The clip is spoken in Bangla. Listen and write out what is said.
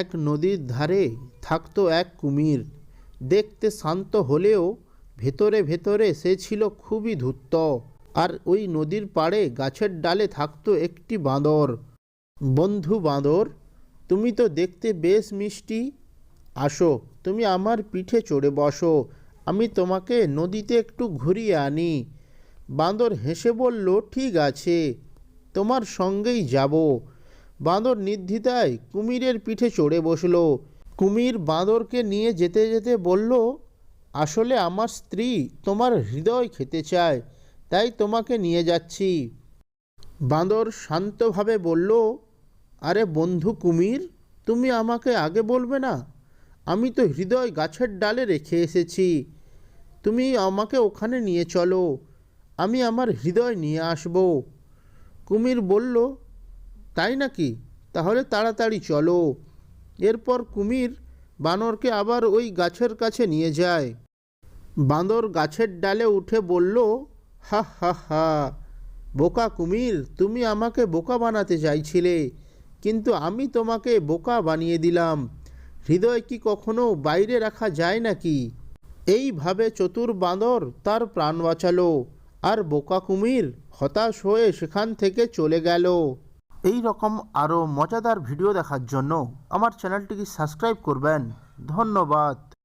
এক নদীর ধারে থাকতো এক কুমির। দেখতে শান্ত হলেও ভেতরে ভেতরে সে ছিল খুবই ধূর্ত। আর ওই নদীর পাড়ে গাছের ডালে থাকতো একটি বাঁদর। বন্ধু বাঁদর, তুমি তো দেখতে বেশ মিষ্টি। আসো, তুমি আমার পিঠে চড়ে বসো। আমি তোমাকে নদীতে একটু ঘুরিয়ে আনি। বাঁদর হেসে বলল, ঠিক আছে, তোমার সঙ্গেই যাব। বাঁদর নির্দ্বিধায় কুমিরের পিঠে চড়ে বসল। কুমির বাঁদরকে নিয়ে যেতে যেতে বলল, আসলে আমার স্ত্রী তোমার হৃদয় খেতে চায়, তাই তোমাকে নিয়ে যাচ্ছি। বাঁদর শান্তভাবে বলল, আরে বন্ধু কুমির, তুমি আমাকে আগে বলবে না? আমি তো হৃদয় গাছের ডালে রেখে এসেছি। তুমি আমাকে ওখানে নিয়ে চলো, আমি আমার হৃদয় নিয়ে আসব। কুমির বলল তাই নাকি? তাহলে তাড়াতাড়ি চলো। এরপর কুমির বানরকে আবার ওই গাছের কাছে নিয়ে যায়। বাঁদর গাছের ডালে উঠে বলল, হা হা হা, বোকা কুমির, তুমি আমাকে বোকা বানাতে চাইছিলে, কিন্তু আমি তোমাকে বোকা বানিয়ে দিলাম। হৃদয় কি কখনো বাইরে রাখা যায় নাকি? এইভাবে চতুর বাঁদর তার প্রাণ বাঁচালো, আর বোকা কুমির হতাশ হয়ে সেখান থেকে চলে গেল। এই রকম আরও মজাদার ভিডিও দেখার জন্য আমার চ্যানেলটিকে সাবস্ক্রাইব করবেন। ধন্যবাদ।